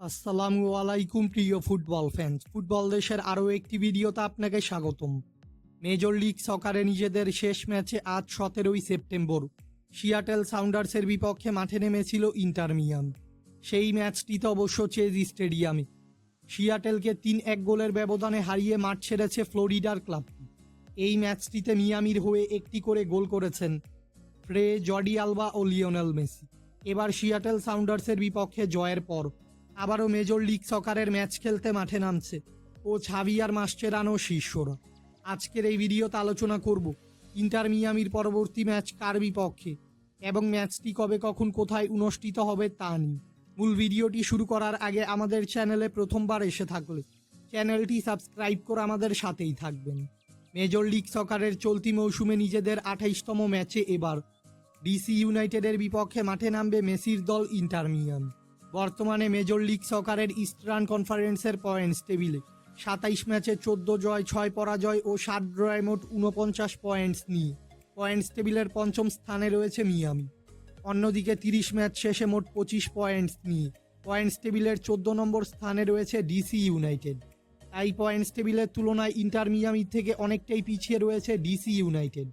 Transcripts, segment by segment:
আসসালামু আলাইকুম, প্রিয় ফুটবল ফ্যান্স ফুটবল দেশের আরও একটি ভিডিওতে আপনাকে স্বাগতম। মেজর লিগ সকারে নিজেদের শেষ ম্যাচে আজ সতেরোই সেপ্টেম্বর। সিয়াটেল সাউন্ডার্সের বিপক্ষে মাঠে নেমেছিল ইন্টার মিয়াম সেই ম্যাচটিতে অবশ্য চেজ স্টেডিয়ামে সিয়াটেলকে তিন এক গোলের ব্যবধানে হারিয়ে মাঠ ছেড়েছে ফ্লোরিডার ক্লাবটি এই ম্যাচটিতে মিয়ামির হয়ে একটি করে গোল করেছেন ফ্রে জর্ডি আলবা ও লিওনেল মেসি এবার সিয়াটেল সাউন্ডার্সের বিপক্ষে জয়ের পর আবারও মেজর লিগ সকারের ম্যাচ খেলতে মাঠে নামছে। ও ছাবিয়ার মাস্টেরানো শিষ্যরা। আজকের এই ভিডিওতে আলোচনা করব, ইন্টার মিয়ামির পরবর্তী ম্যাচ কার বিপক্ষে এবং ম্যাচটি কবে কখন কোথায় অনুষ্ঠিত হবে তা নিয়ে। মূল ভিডিওটি শুরু করার আগে আমাদের চ্যানেলে প্রথমবার এসে থাকলে চ্যানেলটি সাবস্ক্রাইব করে আমাদের সাথেই থাকবেন। মেজর লিগ সকারের চলতি মৌসুমে নিজেদের আঠাইশতম ম্যাচে এবার ডিসি ইউনাইটেডের বিপক্ষে মাঠে নামবে মেসির দল ইন্টার মিয়াম। বর্তমানে মেজর লিগ সকারের ইস্টার্ন কনফারেন্সের পয়েন্টস টেবিলে। সাতাইশ ম্যাচে চোদ্দ জয়, ছয় পরাজয় ও সাত ড্রয় মোট উনপঞ্চাশ পয়েন্টস নিয়ে। পয়েন্টস টেবিলের পঞ্চম স্থানে রয়েছে মিয়ামি। অন্যদিকে তিরিশ ম্যাচ শেষে মোট পঁচিশ পয়েন্টস নিয়ে। পয়েন্টস টেবিলের চোদ্দ নম্বর স্থানে রয়েছে ডিসি ইউনাইটেড। তাই পয়েন্টস টেবিলের তুলনায় ইন্টার মিয়ামি থেকে অনেকটাই পিছিয়ে রয়েছে ডিসি ইউনাইটেড।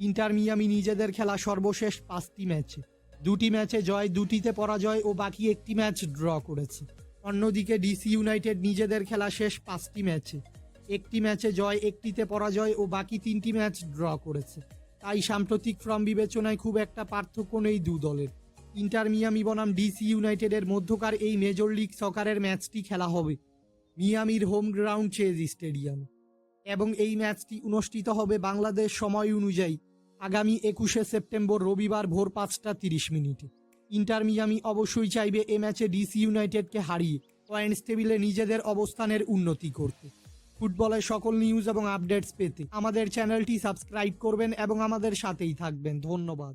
ইন্টার মিয়ামি নিজেদের খেলা সর্বশেষ পাঁচটি ম্যাচে। দুটি ম্যাচে জয়, দুটিতে পরাজয় ও বাকি একটি ম্যাচ ড্র করেছে। অন্যদিকে ডিসি ইউনাইটেড নিজেদের খেলা শেষ পাঁচটি ম্যাচে। একটি ম্যাচে জয়, একটিতে পরাজয় ও বাকি তিনটি ম্যাচ ড্র করেছে। তাই সাম্প্রতিক ফর্ম বিবেচনায় খুব একটা পার্থক্য নেই দু দলের। ইন্টার মিয়ামি বনাম ডিসি ইউনাইটেডের মধ্যকার এই মেজর লিগ সকারের ম্যাচটি খেলা হবে। মিয়ামির হোম গ্রাউন্ড চেজ স্টেডিয়াম। এবং এই ম্যাচটি অনুষ্ঠিত হবে বাংলাদেশ সময় অনুযায়ী আগামী একুশে সেপ্টেম্বর রবিবার ভোর পাঁচটা তিরিশ মিনিটে। ইন্টার মিয়ামি অবশ্যই চাইবে এ ম্যাচে ডিসি ইউনাইটেডকে হারিয়ে পয়েন্টস টেবিলে নিজেদের অবস্থানের উন্নতি করতে। ফুটবলের সকল নিউজ এবং আপডেটস পেতে আমাদের চ্যানেলটি সাবস্ক্রাইব করবেন এবং আমাদের সাথেই থাকবেন। ধন্যবাদ।